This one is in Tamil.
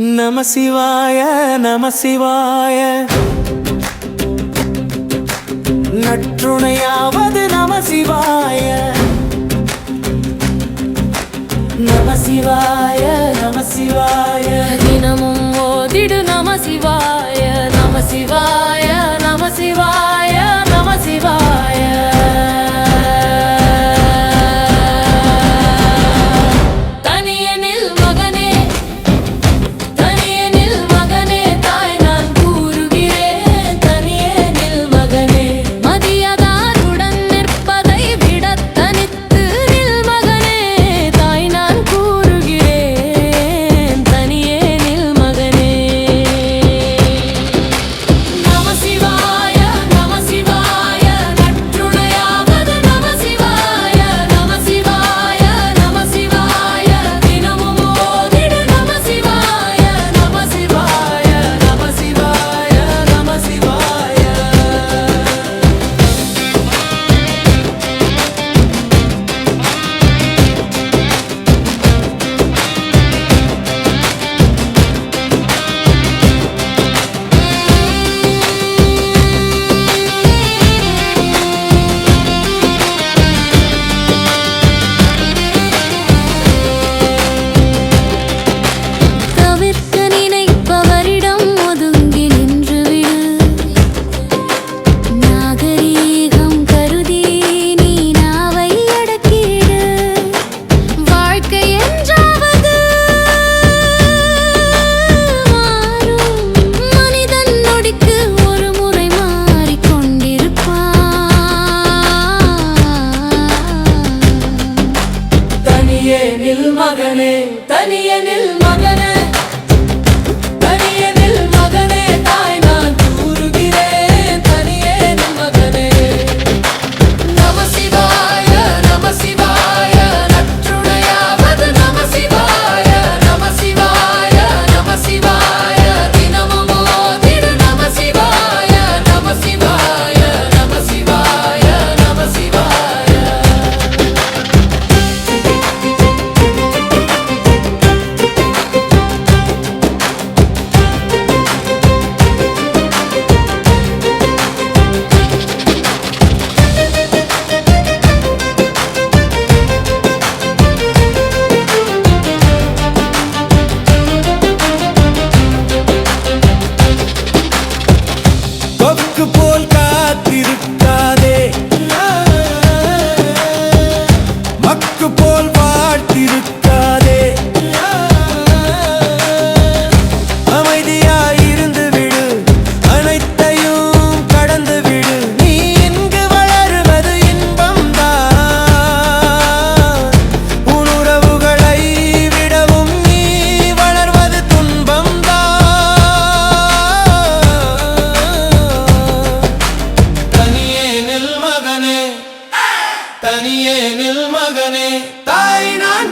நம சிவாய நம சிவாய. நற்றுணையாவது நம சிவாய. நம சிவாய நம சிவாய. தினமும் ஓதிடு நம சிவாய நம சிவாய. நில் மகனே. தாய் நான்